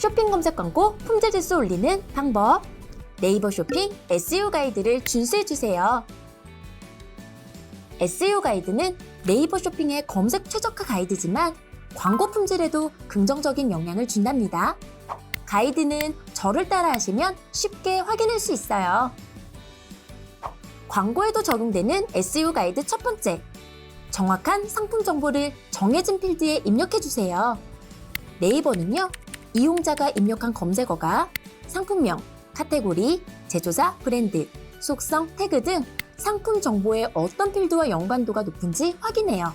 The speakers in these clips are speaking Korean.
쇼핑 검색 광고 품질 지수 올리는 방법. 네이버 쇼핑 SEO 가이드를 준수해 주세요. SEO 가이드는 네이버 쇼핑의 검색 최적화 가이드지만 광고 품질에도 긍정적인 영향을 준답니다. 가이드는 저를 따라 하시면 쉽게 확인할 수 있어요. 광고에도 적용되는 SEO 가이드 첫 번째. 정확한 상품 정보를 정해진 필드에 입력해 주세요. 네이버는요, 이용자가 입력한 검색어가 상품명, 카테고리, 제조사, 브랜드, 속성, 태그 등 상품 정보의 어떤 필드와 연관도가 높은지 확인해요.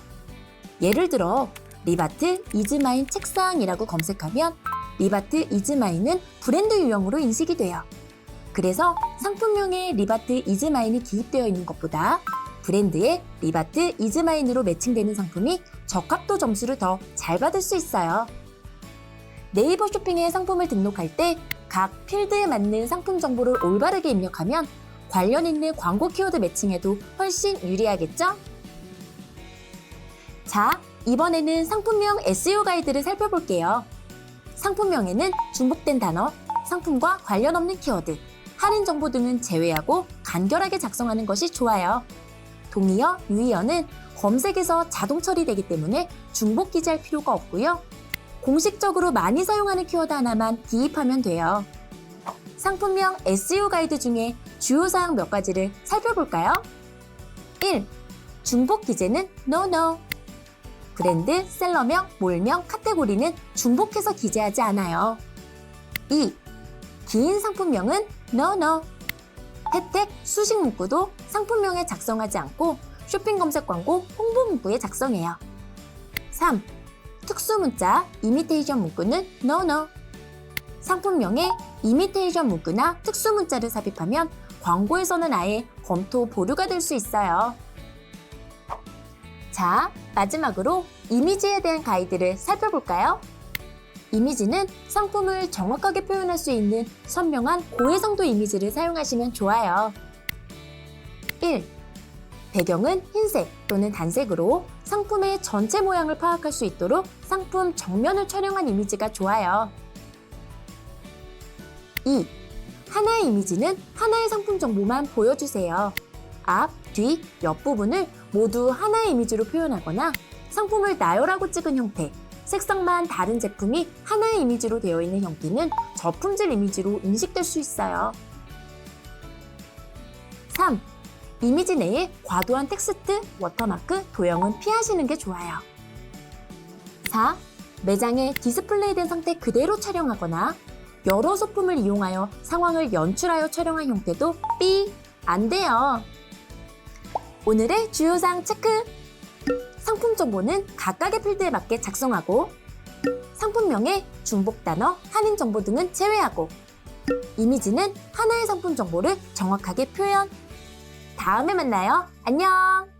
예를 들어, 리바트 이즈마인 책상이라고 검색하면 리바트 이즈마인은 브랜드 유형으로 인식이 돼요. 그래서 상품명에 리바트 이즈마인이 기입되어 있는 것보다 브랜드에 리바트 이즈마인으로 매칭되는 상품이 적합도 점수를 더 잘 받을 수 있어요. 네이버 쇼핑에 상품을 등록할 때 각 필드에 맞는 상품 정보를 올바르게 입력하면 관련 있는 광고 키워드 매칭에도 훨씬 유리하겠죠? 자, 이번에는 상품명 SEO 가이드를 살펴볼게요. 상품명에는 중복된 단어, 상품과 관련 없는 키워드, 할인 정보 등은 제외하고 간결하게 작성하는 것이 좋아요. 동의어, 유의어는 검색에서 자동 처리되기 때문에 중복 기재할 필요가 없고요. 공식적으로 많이 사용하는 키워드 하나만 기입하면 돼요. 상품명 SEO 가이드 중에 주요 사항 몇 가지를 살펴볼까요? 1. 중복 기재는 No No. 브랜드, 셀러명, 몰명, 카테고리는 중복해서 기재하지 않아요. 2. 긴 상품명은 No No. 혜택, 수식 문구도 상품명에 작성하지 않고 쇼핑 검색 광고 홍보 문구에 작성해요. 3. 특수 문자, 이미테이션 문구는 No No. 상품명에 이미테이션 문구나 특수 문자를 삽입하면 광고에서는 아예 검토 보류가 될 수 있어요. 자, 마지막으로 이미지에 대한 가이드를 살펴볼까요? 이미지는 상품을 정확하게 표현할 수 있는 선명한 고해상도 이미지를 사용하시면 좋아요. 1. 배경은 흰색 또는 단색으로 상품의 전체 모양을 파악할 수 있도록 상품 정면을 촬영한 이미지가 좋아요. 2. 하나의 이미지는 하나의 상품 정보만 보여주세요. 앞, 뒤, 옆 부분을 모두 하나의 이미지로 표현하거나 상품을 나열하고 찍은 형태, 색상만 다른 제품이 하나의 이미지로 되어 있는 형태는 저품질 이미지로 인식될 수 있어요. 3. 이미지 내에 과도한 텍스트, 워터마크, 도형은 피하시는 게 좋아요. 4. 매장에 디스플레이된 상태 그대로 촬영하거나 여러 소품을 이용하여 상황을 연출하여 촬영한 형태도 삐! 안 돼요. 오늘의 주요사항 체크! 상품 정보는 각각의 필드에 맞게 작성하고 상품명에 중복 단어, 할인 정보 등은 제외하고 이미지는 하나의 상품 정보를 정확하게 표현. 다음에 만나요. 안녕!